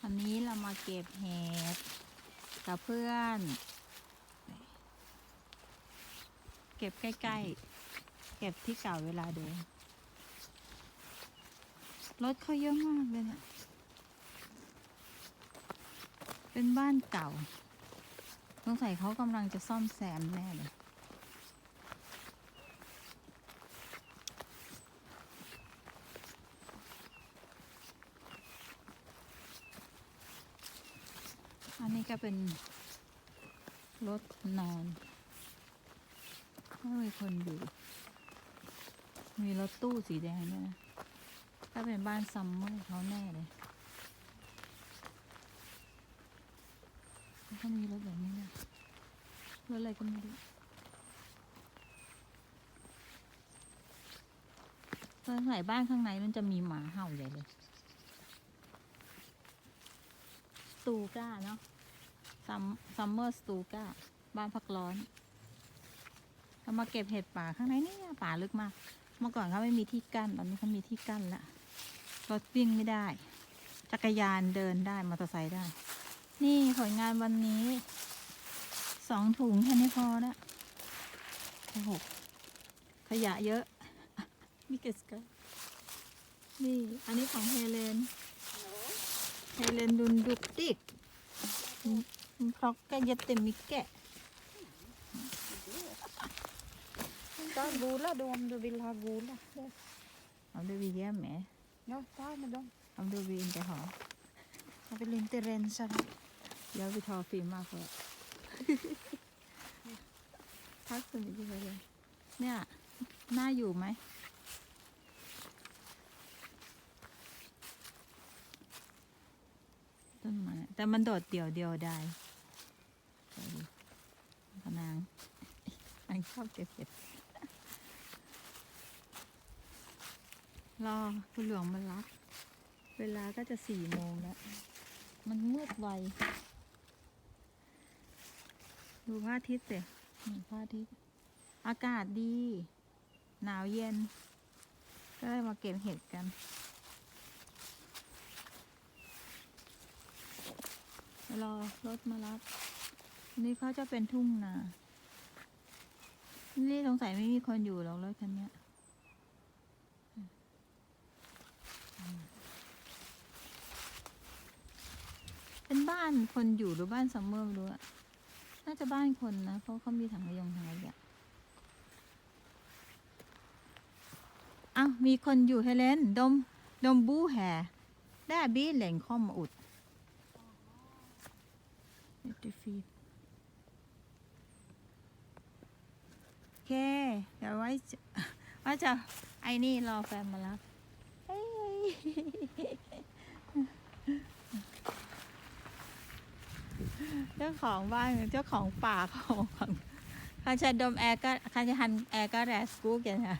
วันนี้เรามาเก็บเห็ดกับเพื่อน เก็บใกล้ๆ เก็บที่เก่าเวลาเดินรถเขาเยอะมากเลยนี่ยเป็นบ้านเก่าสงสัยเขากำลังจะซ่อมแซมแน่เลย อันนี้ก็เป็นรถนอนไม่มีคนอยู่ มีรถตู้สีแดงด้วยนะ ถ้าเป็นบ้านซัมเมอร์เขาแน่เลยแล้วก็มีรถแบบนี้นะรถอะไรก็ไม่รู้ตอนใส่บ้านข้างในมันจะมีหมาเห่าใหญ่เลย ตูก้าเนาะ ซัมซัมเมอร์สตูก้าบ้านพักร้อนเรามาเก็บเห็ดป่าข้างในนี่ป่าลึกมาก เมื่อก่อนเขาไม่มีที่กั้นตอนนี้เขามีที่กั้นละรถวิ่งไม่ได้ จักรยานเดินได้มอเตอร์ไซค์ได้ นี่ผลงานวันนี้สองถุงแค่นี้พอล้วโอ้โหขยะเยอะมิเกสกนี่ อันนี้ของเฮเลน เฮเลนดุนดุกดิก พลอกแกยัดเต็มมิแกะ Ta gula då om du vill ha gula. เอาดูวีเยี่ยมไหม Ja, ta med dem. เอาดูวีอินจะหอ Jag vill inte rensa dem. เดี๋ยวไปทอฟิล์มมากเลยทักสนิทกันเลยเนี่ยน่าอยู่ไหมต้นไม้แต่มันโดดเดี่ยวเดียวได้ไปดูพนางนาง ชอบเก็บเห็ดรอคุณหลวงมารับ เวลาก็จะสี่โมงแล้ว มันมืดไว ดูพระอาทิตย์สิเหมือนพระอาทิตย์ อากาศดี หนาวเย็น ก็เลยมาเก็บเห็ดกัน รอรถมารับ นี่เขาจะเป็นทุ่งนา นี่สงสัยไม่มีคนอยู่หรอกรถคันนี้เป็นบ้านคนอยู่หรือบ้านซัมเมอร์ไม่รู้อะน่าจะบ้านคนนะ เพราะเขามีถังขยงถังขยะอ้าวมีคนอยู่เฮเลนดม ดมบูแห่ได้บีเหล่งข้อมอุดเดี๋ยวฟีโอ เคเดี๋ยวไว้จะว่าจะไอ้นี่รอแฟนมารับเฮ้ยเจ้าของบ้านเจ้าของป่าเขาของคันชาดมแอร์ก็คันจะหันแอร์ก็แรสกูกันค่ะ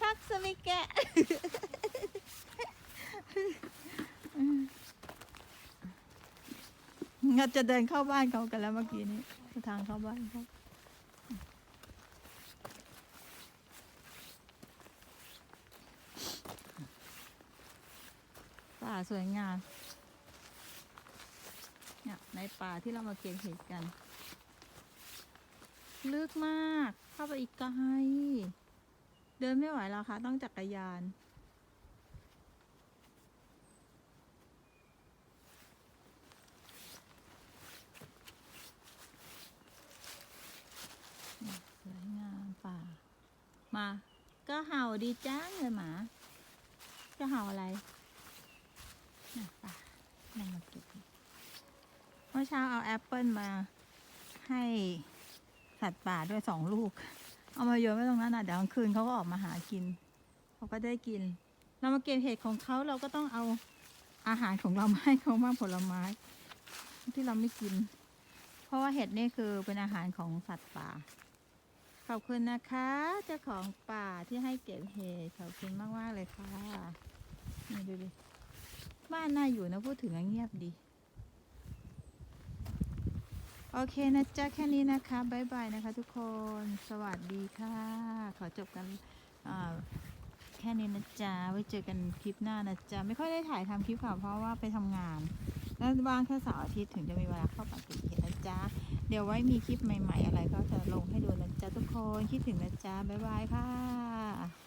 ทักสมิแกะ เราจะเดินเข้าบ้านเขากันแล้วเมื่อกี้นี้ทางเข้าบ้านเขาป่าสวยงามเนี่ยในป่าที่เรามาเก็บเห็ดกัน ลึกมาก เข้าไปอีกไกล เดินไม่ไหวแล้วค่ะ ต้องจักรยาน สวยงามป่า มา ก็เห่า ดีจ้างเลยหมา จะเห่าอะไรน่ะป่านั่งมาเก็บเห็ดเมื่อเช้าเอาแอปเปิลมาให้สัตว์ป่าด้วยสองลูก เอามาโยนไว้ตรงนั้นนะเดี๋ยวกลางคืนเขาก็ออกมาหากิน เขาก็ได้กิน เรามาเก็บเห็ดของเขาเราก็ต้องเอาอาหารของเรามาให้เขามากผลไม้ ที่เราไม่กิน เพราะว่าเห็ดนี่คือเป็นอาหารของสัตว์ป่า ขอบคุณนะคะเจ้าของป่าที่ให้เก็บเห็ดขอบคุณมากมากๆเลยค่ะนี่ดูดิบ้านน่าอยู่นะพูดถึงเงียบดี โอเคนะจ๊ะแค่นี้นะคะบายบายนะคะทุกคนสวัสดีค่ะ ขอจบกันแค่นี้นะจ๊ะไว้เจอกันคลิปหน้านะจ๊ะไม่ค่อยได้ถ่ายทำคลิปค่ะเพราะว่าไปทำงาน แล้วว่างแค่เสาร์อาทิตย์ถึงจะมีเวลาเข้าป่าเก็บเห็ดนะจ๊ะ เดี๋ยวไว้มีคลิปใหม่ ๆ อะไรก็จะลงให้ดูนะจ๊ะทุกคน คิดถึงนะจ๊ะบ๊ายบายค่ะ